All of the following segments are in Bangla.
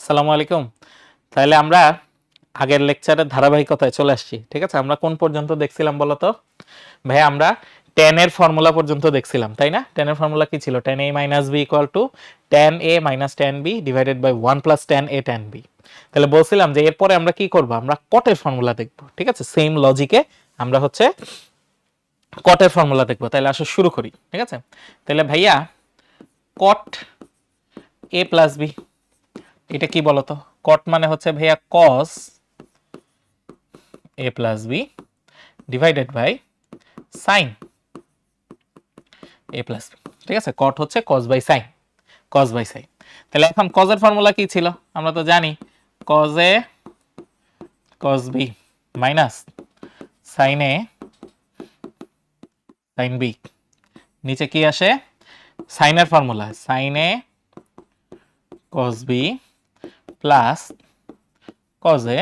আসসালামু আলাইকুম। তাহলে আমরা আগের লেকচারের ধারাবাহিকতায় চলে আসছি, ঠিক আছে? আমরা কোন পর্যন্ত দেখছিলাম বলো তো? ভাই, আমরা টেন এর ফর্মুলা পর্যন্ত দেখছিলাম, তাই না? টেন এর ফর্মুলা কি ছিল? Tan A minus B equal to tan A minus tan B divided by one plus tan A tan B তাহলে বলছিলাম যে এরপরে আমরা কি করব? আমরা কটের ফর্মুলা দেখব, ঠিক আছে? সেম লজিকে আমরা হচ্ছে কটের ফর্মুলা দেখব। তাহলে আসো শুরু করি, ঠিক আছে? তাহলে ভাইয়া কট এ প্লাস বি এটা কি বলতো? কট মানে হচ্ছে ভাইয়া cos A plus B divided by sin A plus B ঠিক আছে? কট হচ্ছে cos by sin cos by sin তাহলে এখন কজের ফর্মুলা কি ছিল? আমরা তো জানি cos A cos B minus sin A sin B নিচে কি আসে? সাইনের formula sin A cos B plus cos A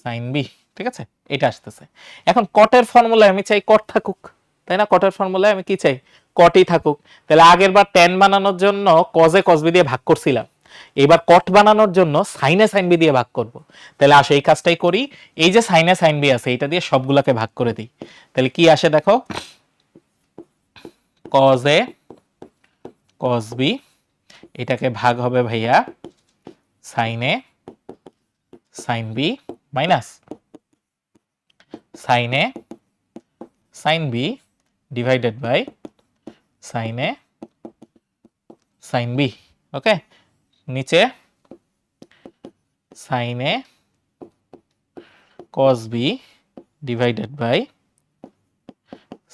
sin B ঠিক আছে? এটা আসতেছে। এখন কটের ফর্মুলায় আমি চাই কট থাকুক, তাই না? কটের ফর্মুলায় আমি কি চাই? কটই থাকুক। তাহলে আগের বার টেন বানানোর জন্য কজে কসবি দিয়ে ভাগ করছিলাম। এবার কট বানানোর জন্য সাইনে সাইন বি দিয়ে ভাগ করব। তাহলে আসো এই কাজটাই করি। এই যে সাইনে সাইন বি আছে, এটা দিয়ে সবগুলাকে ভাগ করে দিই। তাহলে কি আসে দেখো? কজ এ কস বি এটাকে ভাগ হবে ভাইয়া sin A, sin B minus, sin A, sin B divided by sin A, sin B, okay? নিচে, sin A cos B divided by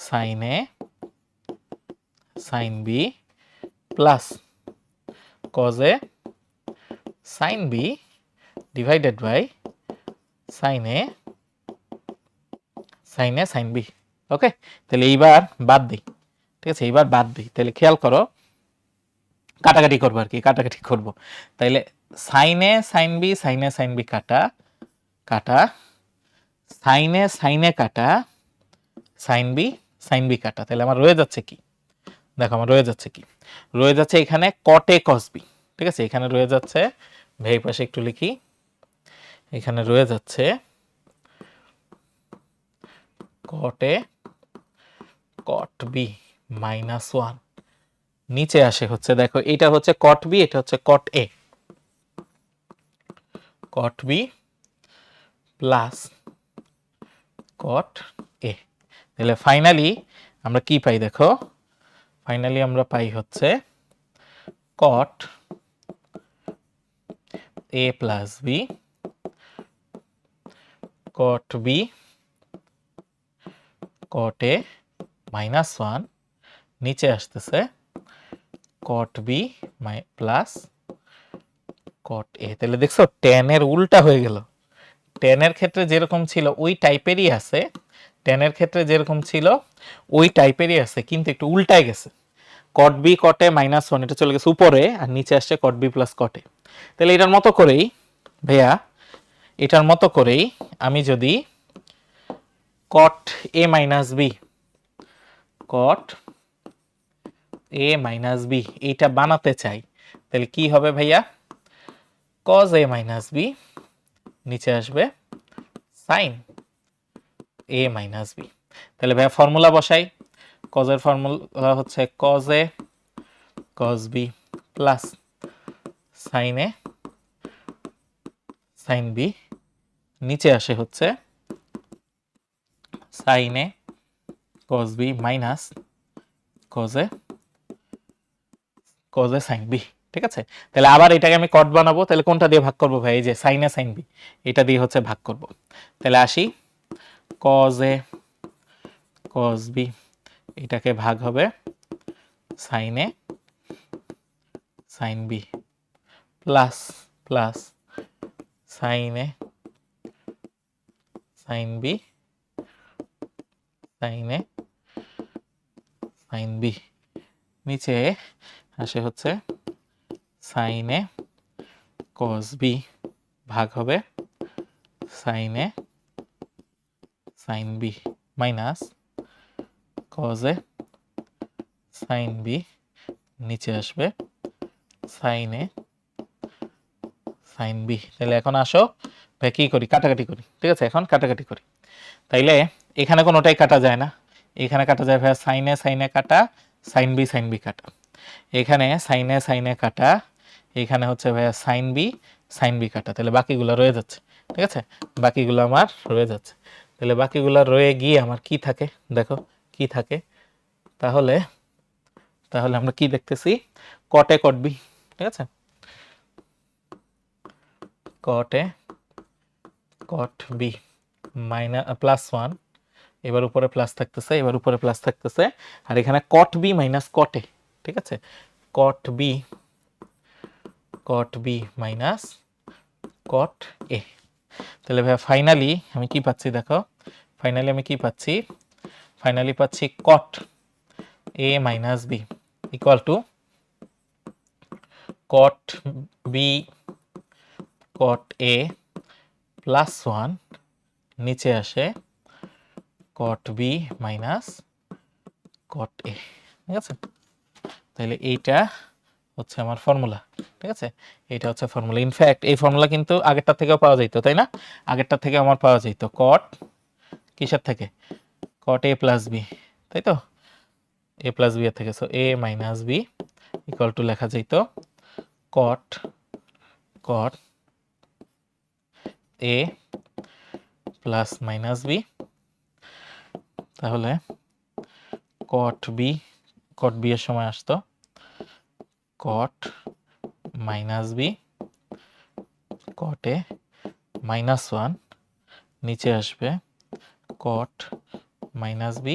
sin A, sin B plus, cos a sin b divided by sin a sin a, sin b. Okay তাহলে এইবার বাদ দিই। ঠিক আছে? এইবার বাদ দিই। তাহলে খেয়াল করো, কাটাকাটি করব আর কি, কাটাকাটি করব। তাইলে সাইনে সাইন বি সাইনে সাইন বি কাটা কাটা সাইনে সাইনে কাটা সাইন বি সাইন বি কাটা। তাহলে আমার রয়ে যাচ্ছে কি? দেখো, আমার রয়ে যাচ্ছে কি? রয়ে যাচ্ছে এখানে কটে কসবি ঠিক আছে? এখানে রয়ে যাচ্ছে ভেই পাশে একটু লিখি। এখানে রয়ে যাচ্ছে কটে কট বি মাইনাস ওয়ান নিচে আসে হচ্ছে, দেখো, এটা হচ্ছে কট বি এটা হচ্ছে cot A cot B plus caught A তাহলে ফাইনালি আমরা কি পাই, দেখো? ফাইনালি আমরা পাই হচ্ছে cot A plus B cot B cot A minus one নিচে আসতেছে কট বি প্লাস কট এ তাহলে দেখছ টেনের উল্টা হয়ে গেল। টেনের ক্ষেত্রে যেরকম ছিল, ওই টাইপেরই আছে। টেনের ক্ষেত্রে যেরকম ছিল, ওই টাইপেরই আছে, কিন্তু একটু উল্টায় গেছে। কট বি কটে মাইনাস ওয়ান এটা চলে গেছে উপরে, আর নিচে আসছে কট বি প্লাস কটে তাহলে এটার মতো করেই, ভাইয়া, এটার মতো করেই আমি যদি cot A minus B cot A minus B এইটা বানাতে চাই, তাহলে কি হবে ভাইয়া? কজ এ মাইনাস বি নিচে আসবে সাইন এ মাইনাস বি তাহলে ভাইয়া ফর্মুলা বসাই। কজের ফর্মুলা হচ্ছে cos A cos B plus sin A sin B নিচে আসে হচ্ছে sin A cos B minus cos A cos A sin B ঠিক আছে? তাহলে আবার এটাকে আমি কট বানাবো, তাহলে কোনটা দিয়ে ভাগ করব ভাই? এই যে সাইন এ সাইন বি এটা দিয়ে হচ্ছে ভাগ করব। তাহলে আসি কজ এ কজ বি এটাকে ভাগ হবে sin A sin B plus plus sin A sin B sin A sin B নিচে আসে হচ্ছে সাইন এ কস বি ভাগ হবে sin A sin B minus cos A sin B নিচে আসবে। সাইন এ সাইন বি তাহলে এখন আসো ভাই কী করি? কাটাকাটি করি, ঠিক আছে? এখন কাটাকাটি করি। তাইলে এখানে কোনোটাই কাটা যায় না। এখানে কাটা যায় ভাইয়া সাইনে সাইনে কাটা সাইন বি সাইন বি কাটা। এখানে সাইনে সাইনে কাটা, এখানে হচ্ছে ভাইয়া সাইন বি সাইন বি কাটা। তাহলে বাকিগুলো রয়ে যাচ্ছে, ঠিক আছে? বাকিগুলো আমার রয়ে যাচ্ছে। তাহলে বাকিগুলো রয়ে গিয়ে আমার কি থাকে? দেখো কি থাকে? তাহলে তাহলে আমরা কি দেখতেছি? কটে কট বি ঠিক আছে? কটে cot B minus plus one এবার উপরে প্লাস থাকতেছে, এবার উপরে প্লাস থাকতেছে, আর এখানে কট বি মাইনাস কটে ঠিক আছে? Cot B cot B minus cot A তাহলে ভাইয়া ফাইনালি আমি কি পাচ্ছি দেখো? ফাইনালি আমি কি পাচ্ছি? ফাইনালি পাচ্ছি cot A minus B equal to cot B cot A plus one নিচে আসে কট বি মাইনাস কট এ ঠিক আছে? তাহলে এইটা হচ্ছে আমার ফর্মুলা ঠিক আছে? এটা হচ্ছে ফর্মুলা ইনফ্যাক্ট এই ফর্মুলা কিন্তু আগেরটার থেকেও পাওয়া যেত তাই না? আগেরটার থেকে আমার পাওয়া যেত কট কিসের থেকে? কট এ প্লাস বি তাই তো? এ প্লাস বি এর থেকে so A minus B equal to লেখা যেত cot cot A plus minus B তাহলে কট বি কট বি এর সময় আসতো cot minus B cot A minus one নিচে আসবে cot minus B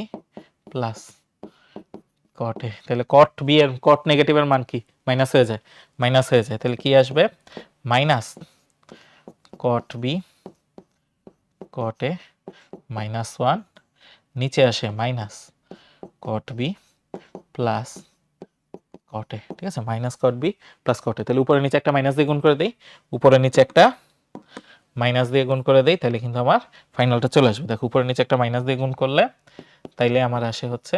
plus cot তাহলে কট বি এর কট নেগেটিভের মান কি? মাইনাস হয়ে যায়। মাইনাস হয়ে যায়। তাহলে কি আসবে? Minus cot B cot minus one, নিচে আসে মাইনাস কট বি প্লাস কটে ঠিক আছে? মাইনাস কট বি প্লাস কটে তাহলে উপরে নিচে একটা মাইনাস দিয়ে গুণ করে দিই। উপরে নিচে একটা মাইনাস দিয়ে গুণ করে দিই, তাহলে কিন্তু আমার ফাইনালটা চলে আসবে। দেখো, উপরে নিচে একটা মাইনাস দিয়ে গুণ করলে, তাইলে আমার আসে হচ্ছে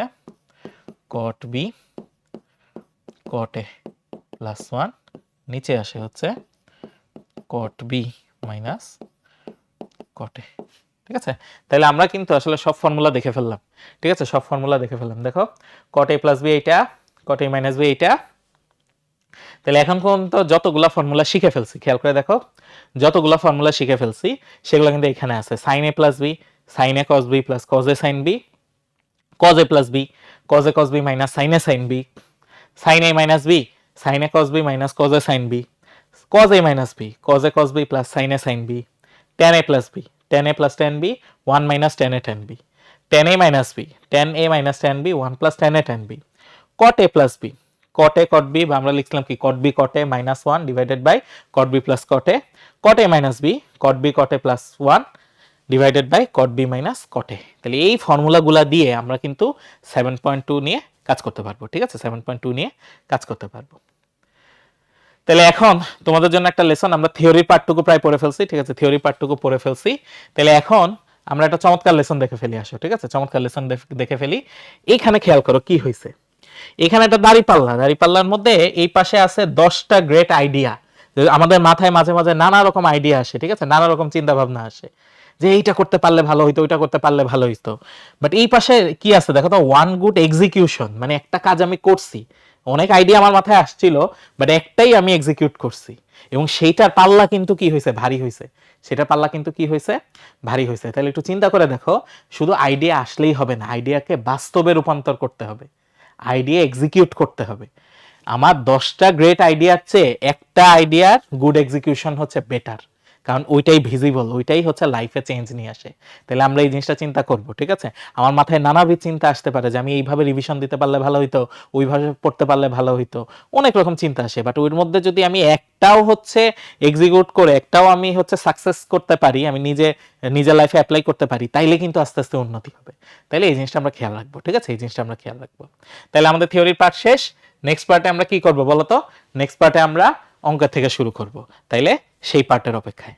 কট বি কটে প্লাস ওয়ান নিচে আসে হচ্ছে কট বি মাইনাস কটে ঠিক আছে? তাহলে আমরা কিন্তু আসলে সব ফর্মুলা দেখে ফেললাম, ঠিক আছে? সব ফর্মুলা দেখে ফেললাম। দেখো কট এ প্লাস বি এইটা কট এ মাইনাস বি এইটা তাহলে এখন পর্যন্ত যতগুলা ফর্মুলা শিখে ফেলছি, খেয়াল করে দেখো, যতগুলা ফর্মুলা শিখে ফেলছি, সেগুলো কিন্তু এখানে আছে। Sin A plus B sin A cos B plus cos A sin B cos A plus B cos A cos B minus sin A sin B sin A minus B sin A cos B minus cos A sin B cos a minus b, cos a cos b plus sin a sin b, tan a plus b, tan a plus tan B 1 minus tan a tan b, tan a minus b, tan a minus tan B 1 plus tan a tan b, cot a plus b a, cot b, বা আমরা লিখলাম কি minus 1 divided by cot b plus cot a cot a minus b, cot b, cot a plus 1 divided by cot b minus a তাহলে এই ফর্মুলাগুলা দিয়ে আমরা কিন্তু 7.2 নিয়ে কাজ করতে পারব, ঠিক আছে? 7.2 নিয়ে কাজ করতে পারব। তাহলে এখন তোমাদের জন্য একটা লেসন আমরা থিওরি পার্টটুকু প্রায় পড়ে ফেলছি, ঠিক আছে? থিওরি পার্টটুকু পড়ে ফেলছি। তাহলে এখন আমরা একটা চমৎকার লেসন দেখে ফেলি, আসো, ঠিক আছে? চমৎকার লেসন দেখে ফেলি। এইখানে খেয়াল করো কি হয়েছে এখানে একটা দাড়ি পাল্লা। দাড়ি পাল্লার মধ্যে এই পাশে আছে দশটা গ্রেট আইডিয়া আমাদের মাথায় মাঝে মাঝে নানা রকম আইডিয়া আসে, ঠিক আছে? নানা রকম চিন্তা ভাবনা আসে। যে এইটা করতে পারলে ভালো হইতো, ওইটা করতে পারলে ভালো হইতো। বাট এই পাশে কি আছে? দেখো তো ওয়ান গুড এক্সিকিউশন মানে একটা কাজ আমি করছি। অনেক আইডিয়া আমার মাথায় আসছিল বাট একটাই আমি এক্সিকিউট করছি। এবং সেইটার পাল্লা কিন্তু কি হয়েছে ভারী হয়েছে সেটার পাল্লা কিন্তু কি হয়েছে ভারী হয়েছে তাহলে একটু চিন্তা করে দেখো, শুধু আইডিয়া আসলেই হবে না। আইডিয়াকে বাস্তবে রূপান্তর করতে হবে। আইডিয়া এক্সিকিউট করতে হবে। আমার দশটা গ্রেট আইডিয়ার চেয়ে একটা আইডিয়ার গুড এক্সিকিউশন হচ্ছে বেটার কারণ ওইটাই ভিজিবল ওইটাই হচ্ছে লাইফে চেঞ্জ নিয়ে আসে। তাহলে আমরা এই জিনিসটা চিন্তা করব, ঠিক আছে? আমার মাথায় নানাবিধ চিন্তা আসতে পারে যে আমি এইভাবে রিভিশন দিতে পারলে ভালো হইতো, ওইভাবে পড়তে পারলে ভালো হইতো, অনেক রকম চিন্তা আসে। বাট ওর মধ্যে যদি আমি একটাও হচ্ছে এক্সিকিউট করে, একটাও আমি হচ্ছে সাকসেস করতে পারি, আমি নিজে, নিজের লাইফে অ্যাপ্লাই করতে পারি, তাইলে কিন্তু আস্তে আস্তে উন্নতি হবে। তাইলে এই জিনিসটা আমরা খেয়াল রাখব, ঠিক আছে? এই জিনিসটা আমরা খেয়াল রাখব। তাহলে আমাদের থিওরির পার্ট শেষ। নেক্সট পার্টে আমরা কি করব বলো তো নেক্সট পার্টে আমরা অঙ্ক থেকে শুরু করব। তাইলে সেই পার্টের অপেক্ষায়।